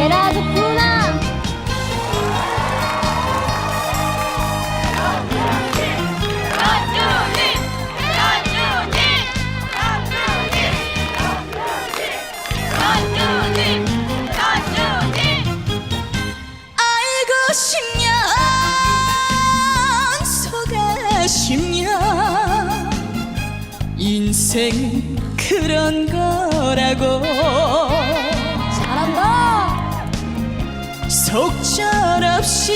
에라 좋구나. 인생 그런 거라고. 속절없이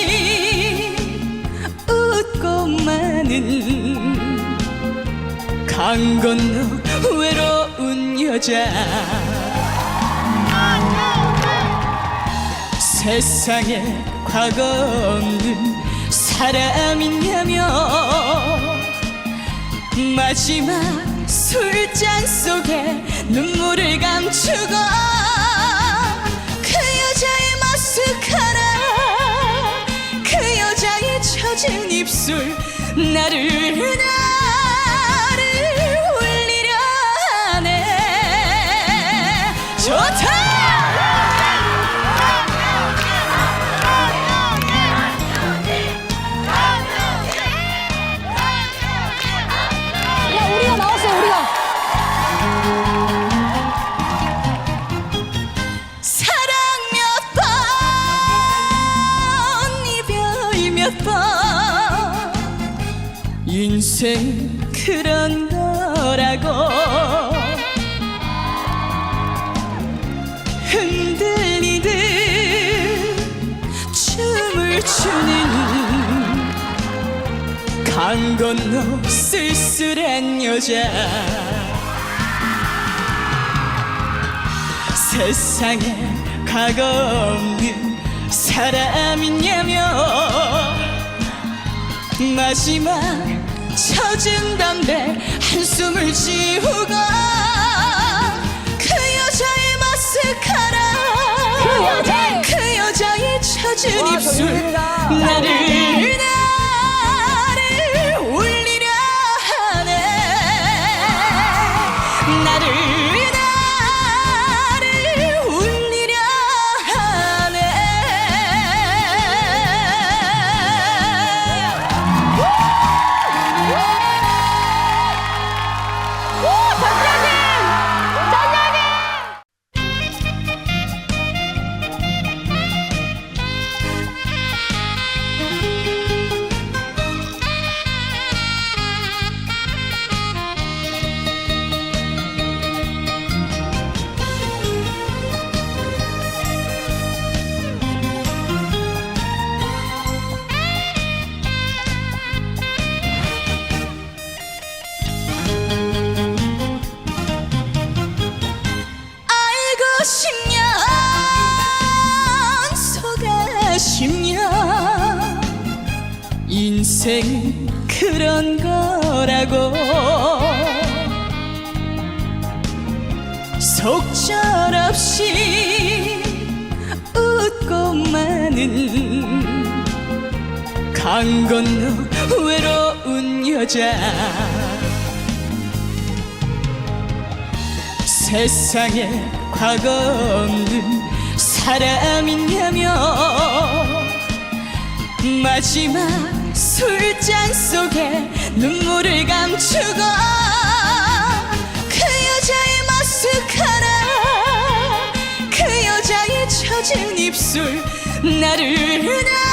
웃고 마는 강 건너 외로운 여자. 세상에 과거 없는 사람이냐며 마지막 술잔 속 나를 인생 그런 거라고. 흔들리듯 춤을 추는 강 건너 쓸쓸한 여자. 세상에 과거 없는 사람이냐며 마지막 젖은 담배 한숨을 지우고 그 여자의 마스카라 그 여자! 그 여자의 젖은 와, 입술 인생 그런 거라고. 속절없이 웃고 마는 강 건너 외로운 여자. 세상에 과거 없는 사람이냐며 마지막 술잔 속에 눈물을 감추고 그 여자의 마스카라 그 여자의 젖은 입술 나를 나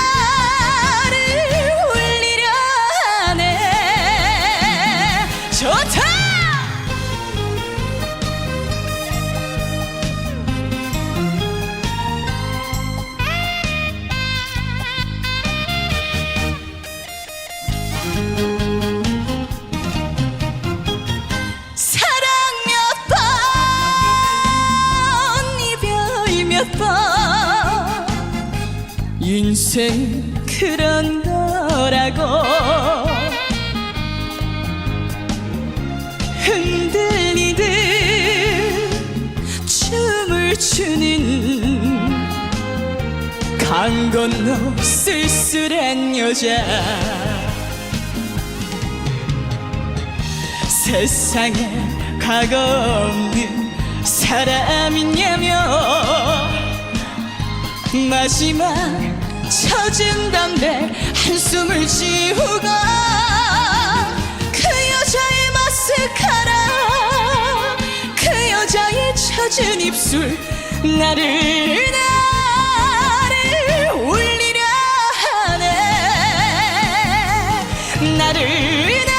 인생 그런 거라고. 흔들리듯 춤을 추는 강 건너 쓸쓸한 여자. 세상에 과거 없는 사람이냐며 마지막 젖은 담배 한숨을 지우고 그 여자의 마스카라. 그 여자의 젖은 입술 나를 나를 울리려 하네. 나를